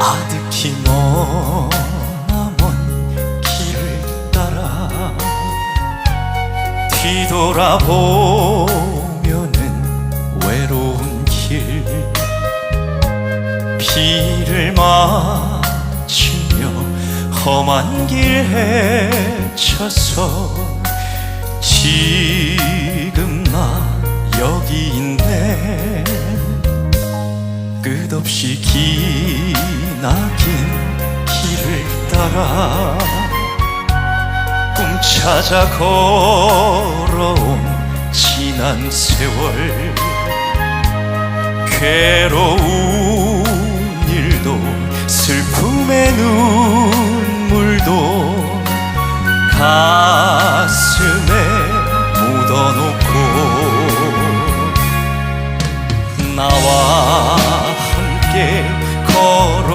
아득히 머나먼 길을 따라 뒤돌아보면은 외로운 길. 비를 맞추며 험한 길 헤쳐서 지금 나 여기 있네 끝없이 기나긴 길을 따라 꿈 찾아 걸어온 지난 세월. 괴로운 일도 슬픔의 눈물도 가슴에 묻어놓고 나와